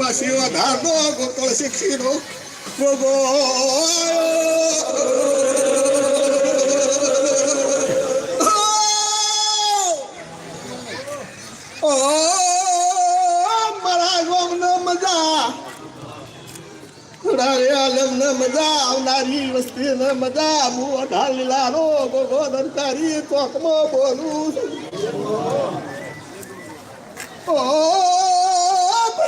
પાછી વધારનો ગોકળ શિક્ષીનો ગોગો ઓ મારા મજા. આવનારી વસ્તી ને મજા. હું અઢાર લીલાનો ગોગો દરકારી ચોકમાં બોલું ઓ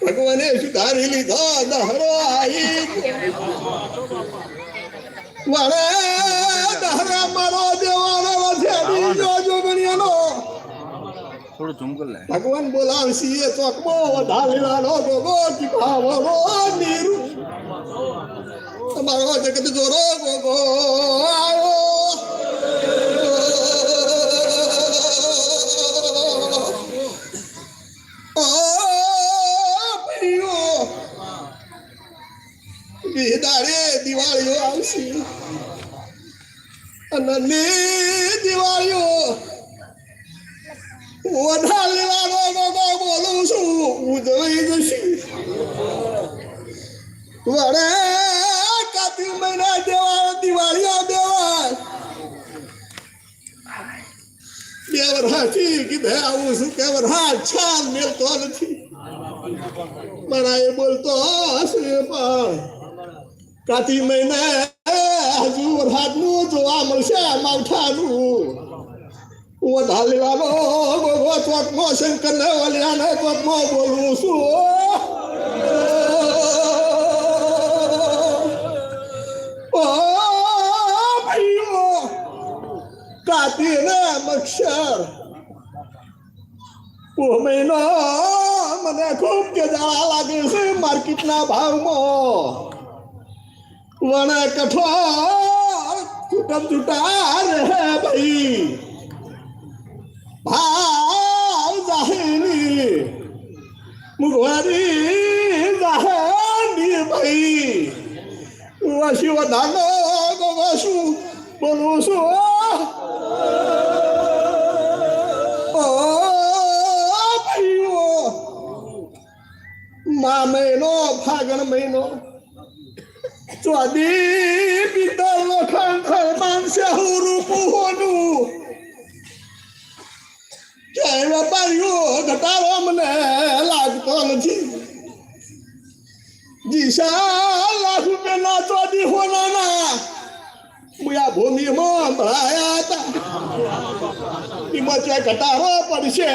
ભગવાને સુધારી લીધો દહરો આઈ. વણે દહરા મારો દેવાનો જો જોગણીયાનો થોડું ઝૂમ કર લે ભગવાન બોલાવશી એ ચોકમાં વધારેલાનો ગોગો ટીપાવરો નીરુ. તમારો જગત જોરો ગોગો આવો. દિવાળીઓ આવશે. અને દિવાળીઓ. વધારે લેવાનો ગોગો બોલું છું ઉજવાઈ જશે વડે કાતિક મહિના દેવા દિવાળીઓ દેવા બે વર્ષથી કીધે આવું છું કે વરહાદ છાલ મેલતો નથી મારા એ બોલતો હશે પણ કાતિક મહિને હજુ વરસાદનું જોવા મળશે માવઠાનું વધારેવાનો ગોગો ચોકમાં શંકર ને વલિયાને ચોકમાં બોલું છું ઓ ભાઈઓ કાતી ને મક્ષર ઓ મહિનો મને ખૂબ કે જાળા લાગે છે માર્કેટના ભાવમાં વણે કઠોળ છૂટમ છૂટા રહે ભાઈ ભાવ જાહેની મુગવારી જાહેની ભાઈ વસી વધાનો ગોગોશું બોલું છું ઓ ભાઈઓ મા મહિનો ફાગણ મહિનો ચોદી પિત્તર લોખંડ ખરમાન શહુ જય વેપારીઓ ઘટાડો મને લાગતો નથી. જીસા લાખ રૂપિયાના ચોદી હોનાના મુયા ભૂમિમાં ભરાયા હતા. એમાં ત્યાં ઘટાડો પડશે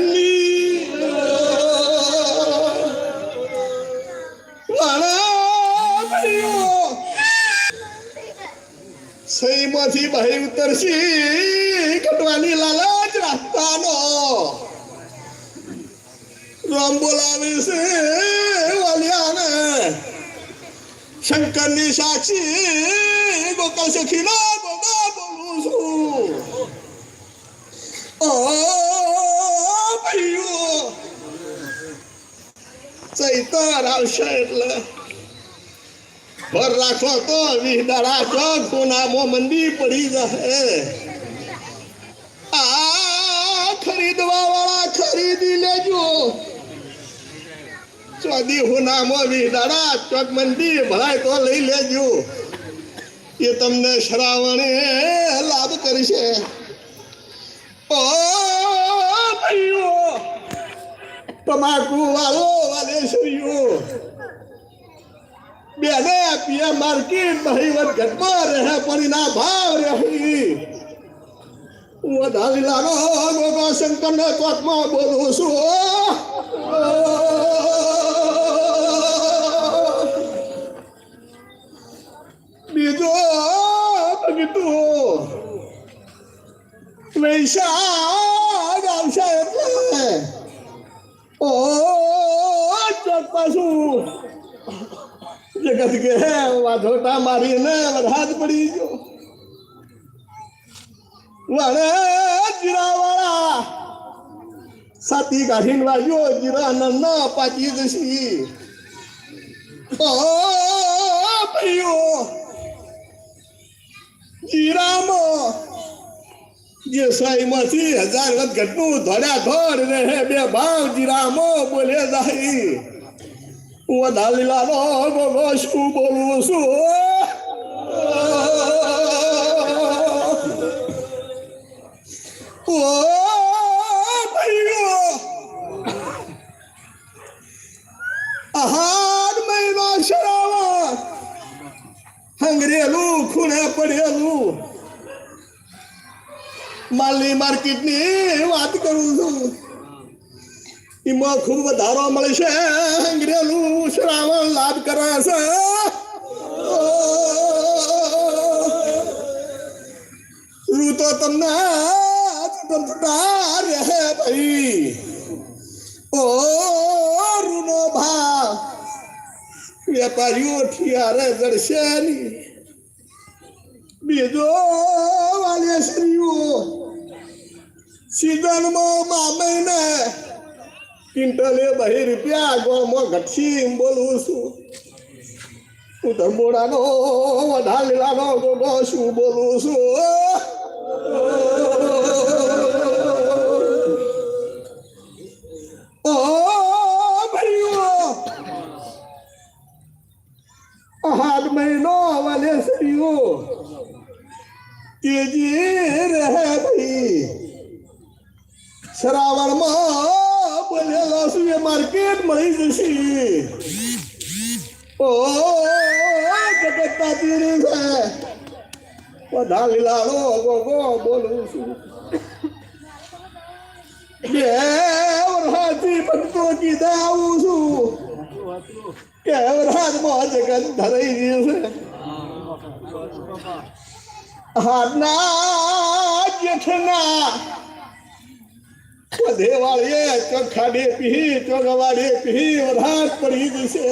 ની સહીમાંથી બહાર ઉતરશી કટવાની લાલચ રાખતાનો રામ બોલાવી છે વાલિયાને શંકરની સાક્ષી ગોકળ સખીનો ગોગા બોલું છું. ઓ ભાઈઓ. એટલે. ભર રાખો તો વિહદાડા ચોક ગુનામાં મંદી પડી જશે આ ખરીદવા વાળા ખરીદી લેજો. ચોદી હોનામો વિહદાડા ચોક મંદી ભરાય તો લઈ લેજો. એ તમને શ્રાવણે લાભ કરશે. ઓ ભાઈઓ, તમાકુ વાળો વાલેશ્વરીઓ બેને પીએ માર્કેટ બહીવટ ઘટમાં રહે પડીના ભાવ રહી. હું ધાલીલાનો ગોગા શંકરને કોટમાં બોલું છું બીજો ભગતું વૈશાખ આવશે એટલે ઓ ચોક્કસું જગત કે વાધોટા મારીને વરસાદ પડી ગયો. વણે જીરાવાળા. સાતી કાઢીને વાગ્યો જીરા નન પાકી જશી. ભાઈઓ, જીરામાં જે સાઈમાંથી હજાર વખત ઘટનું ધોડ્યા ધોડ રહે, બે ભાવ જીરામો બોલે જાય. હું શું આહાર શરાવા હંગરેલું, ખૂણે પડેલું. માલની માર્કેટની વાત કરું છું. એમાં ખૂબ વધારો મળશે, હંગરેલું શ્રાવણ લાભ કરે છે રૂ તો તમને રહે ભાઈ. ઓ રૂનો ભા. વેપારીઓ ઠિયારે જડશે નહીં. બીજો વાલેશ્રીઓ સીઝનમાં મામઈને ક્વિન્ટલે બહી રૂપિયા ગોળમાં ઘટશી એમ બોલું છું. હું ધર્મોડાનો વધાર લીલાનો ગોગો શું બોલું છું? તેજી રહે શ્રાવણમાં બોલેલો છું માર્કેટ મળી જશે ઓ જગતના તીરી છે બધા લીલાડો ગોગો બોલું છું બે વર્ષથી ભક્તો આવું છું કે વરસાદમાં જગત ધરાઈ ગયું છે. હાથના જેઠના દેવાળીએ ચોખાડે પી ચોગવાડે પી વરસાદ પડી જશે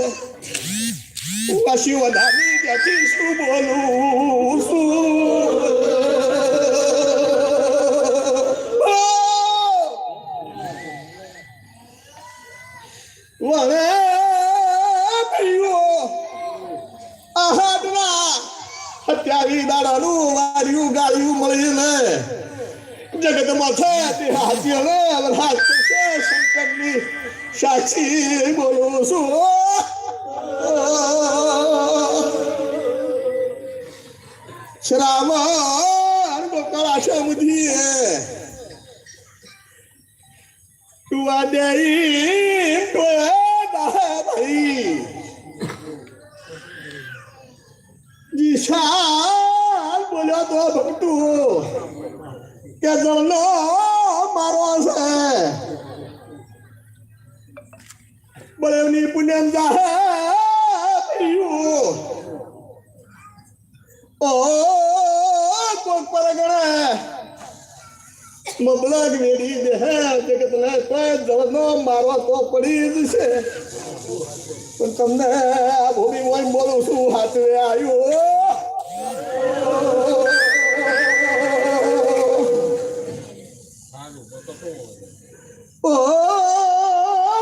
પછી વધારી ત્યાંથી શું બોલું શું વરે ભાઈઓ આહાડના અત્યાવી દાડાનું વાર્યું ગાળ્યું મળીને જગતમાં છે તે હાથીઓ ને વરસાદ થશે શંકરની સાચી બોલું છું. શ્રાવણ બકરા છે મુધી તું આ દેઈ ભાઈ વિશાલ બોલ્યો તો ભક્તુ. કે જણનો મારો છે. બળેવની પુણ્યમ જાહે ઓ, કોક પર ગણે મબલક વેડી દે જગત ને કોઈ જળનો મારો તો પડી જ છે. પણ તમને આ ભૂમિ બોલું છું, હાથે આવ્યો. ઓ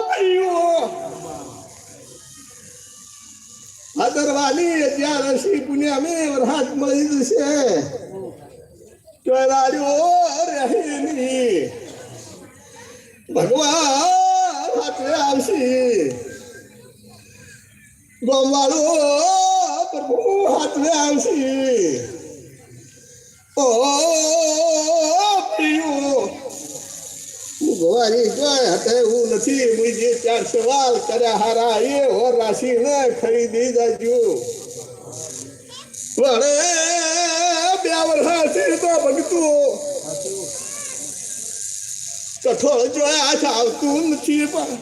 ભાઈઓ વરસાદ મળી જશે ચોરાડ્યો રહી ભગવાન હાથે આવશે ગોમવાળો પ્રભુ હાથે આવશે. ઓ ભગવાની જોય હતે હું નથી હું જે ચાર સવાલ કર્યા હારા, એ ઓર રાશિ ને ખરીદી જાજો. વળે બ્યાવર વર્ષ તો ભગતું. કઠોળ જોયા આવતું નથી પણ.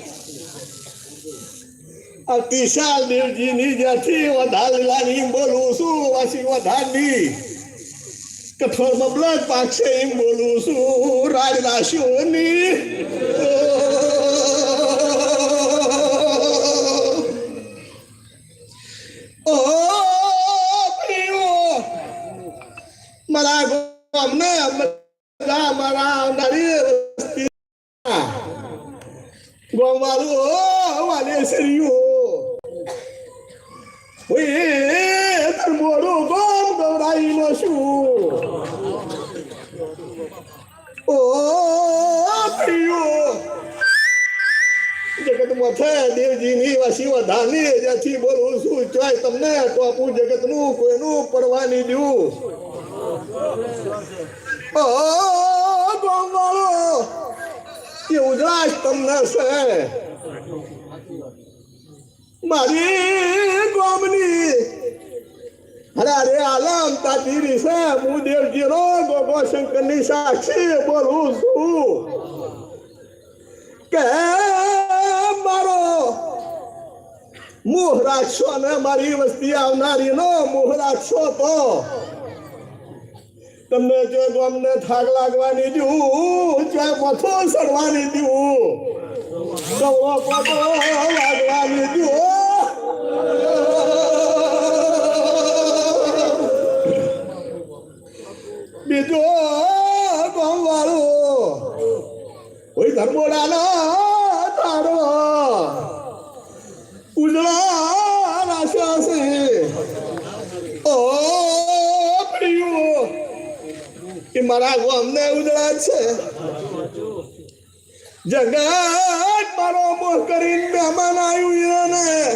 અતિશાલ તિશાલ દેવજીની જ્યાંથી વધારેલાની બોલું છું, વાસી વધારની કઠોળમાં બ્લડ પાકશે એમ બોલું છું રાજ રાશિઓની ઓ પ્રિયો મારા ગામને બધા મારા નારી વસ્તી ગોવાળો વાલે સરિયો ઓય મથે દેવજીની વાસી વધાની જ્યાંથી બોલું છું, ચોય તમને ટોપું જગતનું કોઈનું પડવાની દઉં. મારી ગોમની, અરે અરે, આલમ છે, હું દેવજીનો ગોગો શંકરની સાક્ષી બોલું છું. કે મારો. મોહ રાખશો ને મારી વસ્તી આવનારીનો મોહ રાખશો તો. તમને જો ગમને થાક લાગવાની દઉં જો પથો સડવાની દઉં સવો પથો લાગવાની દઉં બીજો ગમ વાળો કોઈ ધર્મોડાનો તારો ઉજળા રાશા છે ઓ પ્રિયો કે મારા અમને ઉજળા છે. જગત મારો મોહ કરીને મહેમાન આવ્યું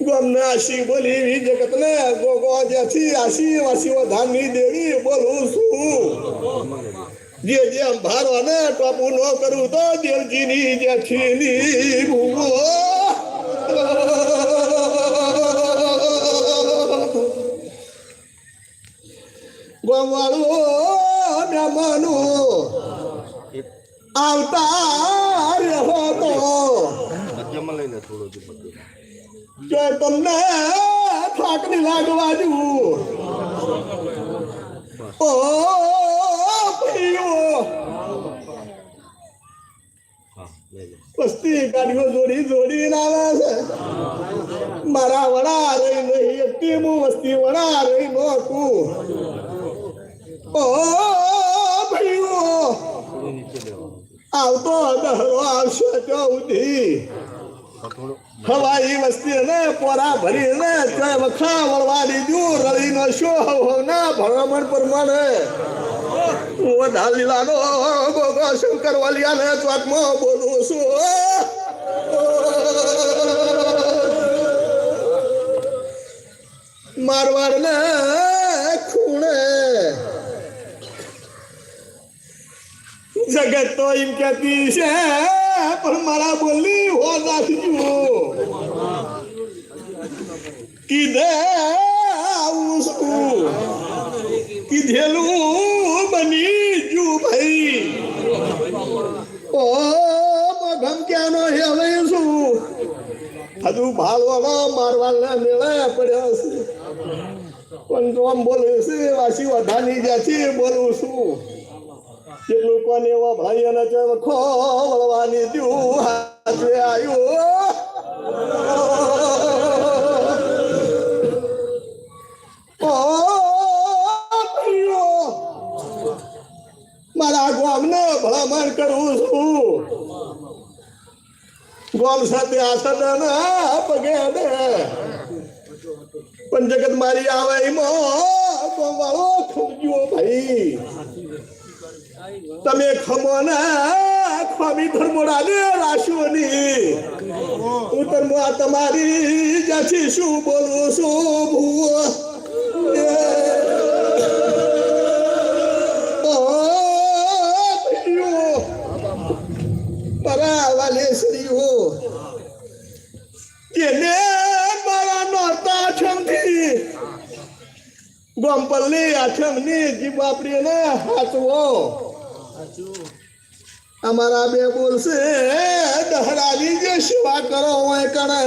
ગામને આશી બોલી જગત ને ગોગો જ્યાંથી આશી વાસી ધાનની દેવી બોલું છું. જે જે ભારો ને ટોપું ન કરું તો દેવજીની જ્યાંથી ભૂગો ગોવાળું મહેમાનું આવતા રહ્યો તો. જ તમને ફાકડી લાગવા દઉં ઓ વસ્તી ગાડીઓ જોડી જોડી લાવે છે. મારા વડા રહી નહીં એકટી હું વસ્તી વડા રહી નોકું આવતો દહરો આવશે હવાઈ વસ્તી પોરા ભરી ને વખા વળવા દીધું રળી નો શો ના ભલામણ પ્રમાણે હું ઢાલ લીલાનો ગોગો શંકર વાલિયા ને ચોકમાં બોલું છું મારવાડ ને ખૂણે જગત તો એમ કહેતી છે, પણ મારા બોલી હો નાખજો કીધે આવું છું કીધેલું બની જુ ભાઈ. ઓ મગમ ક્યાંનો હેવે છું હજુ ભાલવાનો મારવાને મેળે પડ્યો છે. પણ તો આમ બોલું છે, વાસી વધાની છે બોલું છું. કેટલું કોને એવા ભાઈ અને વખો વળવાની દ્યું હાથે આવ્યું મારા ગામને ભલામણ કરું છું. ગોમ સાથે આસન પગે દે. પણ જગત મારી આવે એમાં ગોમ વાળો ભાઈ. તમે ખમોના ખમી ધર્મોડા ને રાશોની હું ધર્મો આ તમારી જાછી શું બોલું છું ભૂવો. ઓ ભાઈઓ, મારા વાલેશ્રીઓ જેને મારા નોરતા આઠમથી ગોમપલ્લી હાચવો. અમારા બે બોલશે. દહરાની જે સેવા કરો હોય કણે.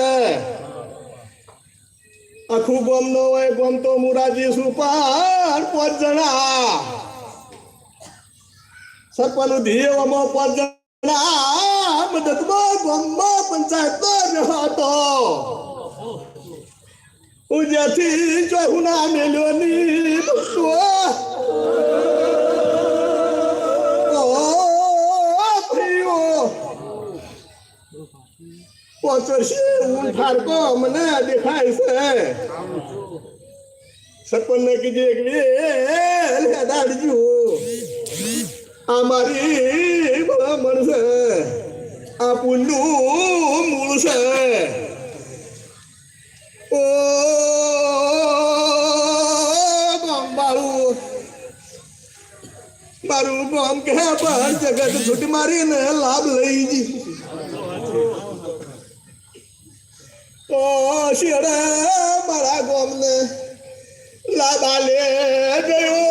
આખું ગોમ નો હોય ગોમ તો મુરાજી સુપાર પાંચ જણા. સરપંચ ધીવામાં પાંચ જણા. મદદમાં ગોમમાં પંચાયત હતો ઉજ્યાથી ચોહુના મેલ્યોની ભક્તો. પહોંચશે હું ઠારકો મને દેખાય છે સરપંચને કીધે કે દાડજો આ મારી ભલામણ છે આ પુણ્યનું મૂળ છે ઓ ગામ મારું મારું ગામ કે પર જગત છૂટ મારીને લાભ લઈ જી ઓ શિયડે મારા ગામને લાભ આલે ગયો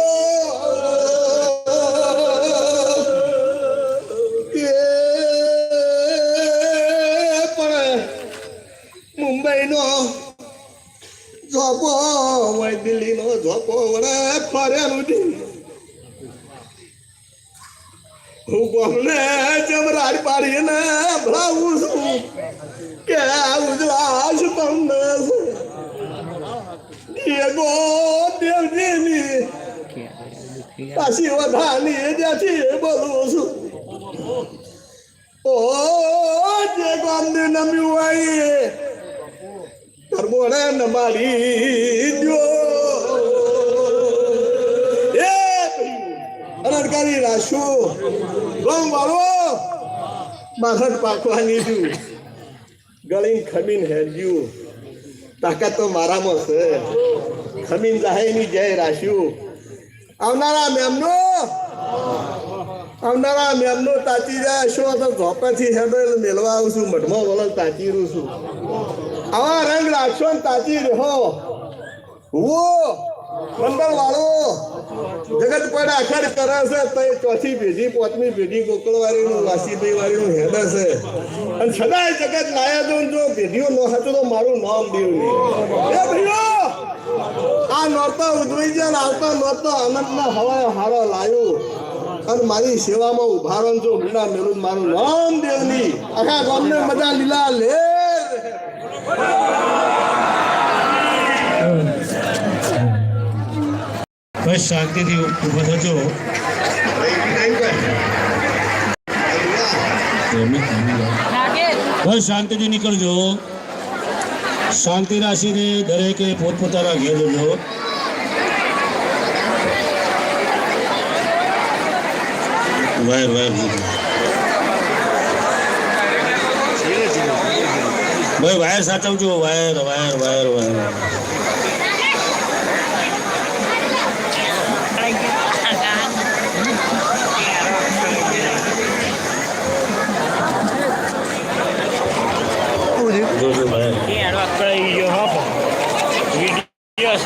મુંબઈનો ઝોપો હોય દિલ્હીનો ઝોપો વડે ફરેલું નથી હું બોમને જમરાડ પાડીને ભરાવું છું. કે આ ઉજળાશ તમને છે ગો દેવજીની પાછી વધાની જ્યાંથી બોલું છું ઓ જે ગામને નમ્યું હોય કર્મોને નમાડી દ્યો એ અનડકારી રાશુ ગમ વાળો માથડ પાકવાની છું ગળીને ખમીન હેરજ્યું તાકાત તો મારામાં છે. ખમીન જાહેની જય રાશ્યું આવનારા મેમનો? આવનારા મેમનો તાચી જાય. શું તો ઝોપેથી હેડો એટલે મેળવા આવું છું મઠમાં વલણ તાચી રહું છું. આવા રંગ રાખશો ને તાચી રહો. હુઓ મંડળ વાળો. જગત પડે આખર કરે છે, તો ચોથી પેઢી પાંચમી પેઢી ગોકળવાળીનું વાસીભાઈ વાળીનું હેડે છે. અને સદાય જગત લાયા જો જો પેઢીઓ ન હતું તો મારું નામ દેવું આ નોરતો ઉજવી છે ને આવતા નોરતો હવાય હવાએ હારો લાયો. અને મારી સેવામાં ઉભારો ને જો મીણા મેળું મારું નામ દેવની આખા ગામને મજા લીલા લે. બસ શાંતિથી ઊભો થજો બસ શાંતિથી નીકળજો શાંતિ રાખીને દરેકે પોતપોતાના ઘેર જજો વાયર વાયર ભાઈ વાયર સાચવજો વાયર વાયર વાયર વાયર